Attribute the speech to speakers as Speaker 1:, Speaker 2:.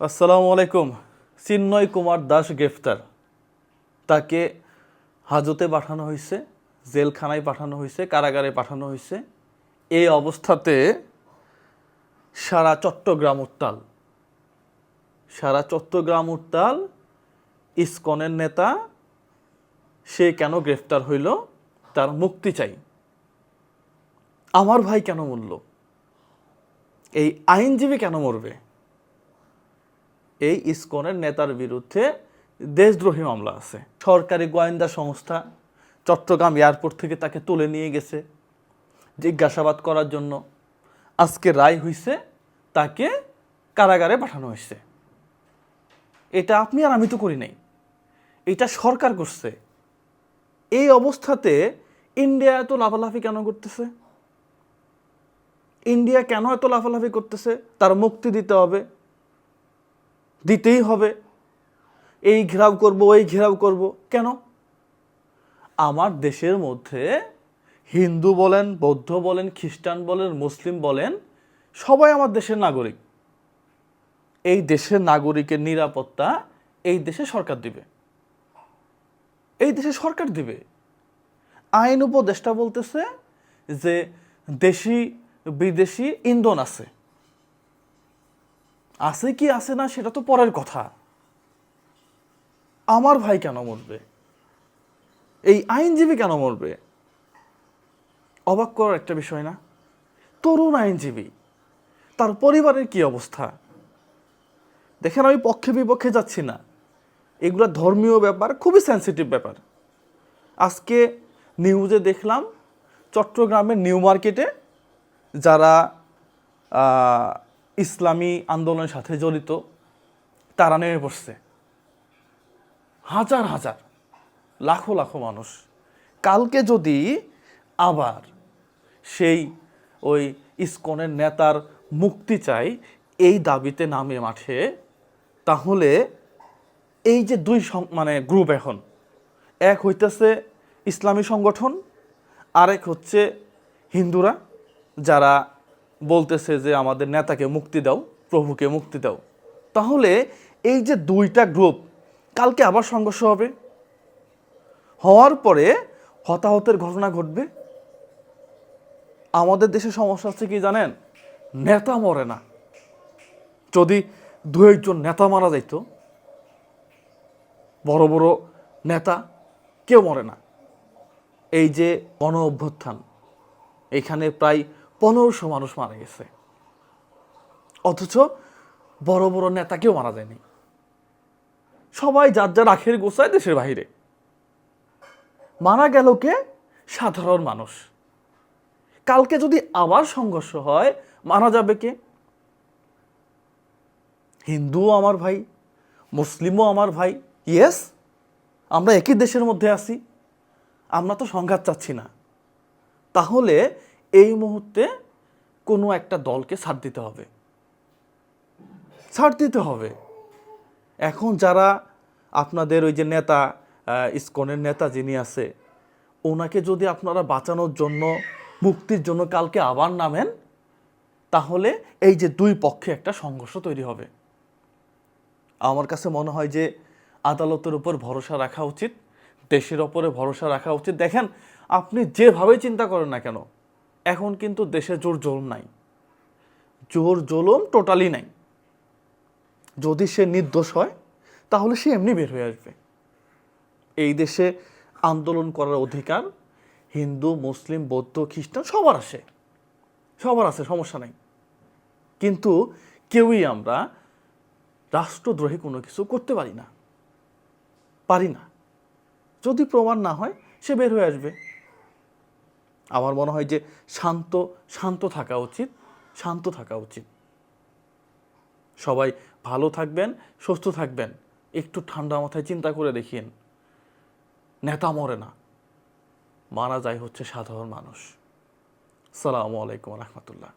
Speaker 1: আসসালামু আলাইকুম। চিন্ময় কুমার দাস গ্রেফতার। তাকে হাজতে পাঠানো হয়েছে, জেলখানায় পাঠানো হয়েছে, কারাগারে পাঠানো হয়েছে। এই অবস্থাতে সারা চট্টগ্রাম উত্তাল। সারা চট্টগ্রাম উত্তাল, ইসকনের নেতা, সে কেন গ্রেফতার হইল, তার মুক্তি চাই। আমার ভাই কেন মরল? এই আইনজীবী কেন মরবে? এই ইসকনের নেতার বিরুদ্ধে দেশদ্রোহী মামলা আছে। সরকারি গোয়েন্দা সংস্থা চট্টগ্রাম এয়ারপোর্ট থেকে তাকে তুলে নিয়ে গেছে জিজ্ঞাসাবাদ করার জন্য। আজকে রায় হইছে, তাকে কারাগারে পাঠানো হয়েছে এটা আপনি আর আমি তো করি নাই। এটা সরকার করছে। এই অবস্থাতে ইন্ডিয়া এত লাফালাফি কেন করতেছে? ইন্ডিয়া কেন এত লাফালাফি করতেছে? তার মুক্তি দিতে হবে। দিতেই হবে। এই ঘেরাও করব, ওই ঘেরাও করব। কেন? আমার দেশের মধ্যে হিন্দু বলেন, বৌদ্ধ বলেন, খ্রিস্টান বলেন, মুসলিম বলেন, সবাই আমার দেশের নাগরিক। এই দেশের নাগরিকের নিরাপত্তা এই দেশে সরকার দিবে। এই দেশে সরকার দিবে। আইন উপদেষ্টা বলতেছে যে দেশি বিদেশি ইন্ধন আছে। আছে কি আছে না সেটা তো পরের কথা। আমার ভাই কেন মরবে? এই আইনজীবী কেন মরবে? অবাক করার একটা বিষয় না? তরুণ আইনজীবী, তার পরিবারের কি অবস্থা? দেখেন, আমি পক্ষে বিপক্ষে যাচ্ছি না। এগুলো ধর্মীয় ব্যাপার, খুবই সেন্সিটিভ ব্যাপার। আজকে নিউজে দেখলাম, চট্টগ্রামের নিউ মার্কেটে যারা ইসলামী আন্দোলনের সাথে জড়িত, তারা নেমে পড়ছে। হাজার হাজার, লাখো লাখো মানুষ। কালকে যদি আবার সেই ওই ইসকনের নেতার মুক্তি চাই এই দাবিতে নামে মাঠে, তাহলে এই যে দুই মানে গ্রুপ এখন, এক হইতেছে ইসলামী সংগঠন, আরেক হচ্ছে হিন্দুরা, যারা বলতেছে যে আমাদের নেতাকে মুক্তি দাও, প্রভুকে মুক্তি দাও। তাহলে এই যে দুইটা গ্রুপ কালকে আবার সংঘর্ষ হবে? হওয়ার পরে হতাহতের ঘটনা ঘটবে? আমাদের দেশে সমস্যা হচ্ছে কি জানেন? নেতা মরে না। যদি দু একজন নেতা মারা যাইত, বড় বড় নেতা কেউ মরে না। এই যে গণ অভ্যুত্থান এখানে প্রায় পনেরোশো মানুষ মারা গেছে। অথচ বড় বড় নেতা কেউ মারা যায়নি। সবাই যার যার আখের গোছায় দেশের বাইরে মারা গেল কে? সাধারণ মানুষ। কালকে যদি আবার সংঘর্ষ হয়, মারা যাবে কে? হিন্দুও আমার ভাই, মুসলিমও আমার ভাই। ইয়েস, আমরা একই দেশের মধ্যে আছি। আমরা তো সংঘাত চাচ্ছি না। তাহলে এই মুহূর্তে কোনো একটা দলকে ছাড় দিতে হবে। ছাড় দিতে হবে। এখন যারা আপনাদের ওই যে নেতা ইস্কনের নেতা যিনি আছে, ওনাকে যদি আপনারা বাঁচানোর জন্য, মুক্তির জন্য কালকে আবার নামেন, তাহলে এই যে দুই পক্ষে একটা সংঘর্ষ তৈরি হবে। আমার কাছে মনে হয় যে আদালতের উপর ভরসা রাখা উচিত, দেশের ওপরে ভরসা রাখা উচিত। দেখেন, আপনি যেভাবে চিন্তা করেন না কেন এখন কিন্তু দেশে জোর জোর নাই। জোর জোলম টোটালি নাই। যদি সে নির্দোষ হয়, তাহলে সে এমনি বের হয়ে আসবে। এই দেশে আন্দোলন করার অধিকার হিন্দু, মুসলিম, বৌদ্ধ, খ্রিস্টান সবার আছে। সবার আছে, সমস্যা নাই। কিন্তু কেউই আমরা রাষ্ট্রদ্রোহী কোনো কিছু করতে পারি না। পারি না। যদি প্রমাণ না হয়, সে বের হয়ে আসবে। আমার মনে হয় যে শান্ত শান্ত থাকা উচিত, শান্ত থাকা উচিত। সবাই ভালো থাকবেন, সুস্থ থাকবেন, একটু ঠান্ডা মাথায় চিন্তা করে দেখিন। নেতা মরে না, মারা যায় হচ্ছে সাধারণ মানুষ। সালামু আলাইকুম রহমতুল্লাহ।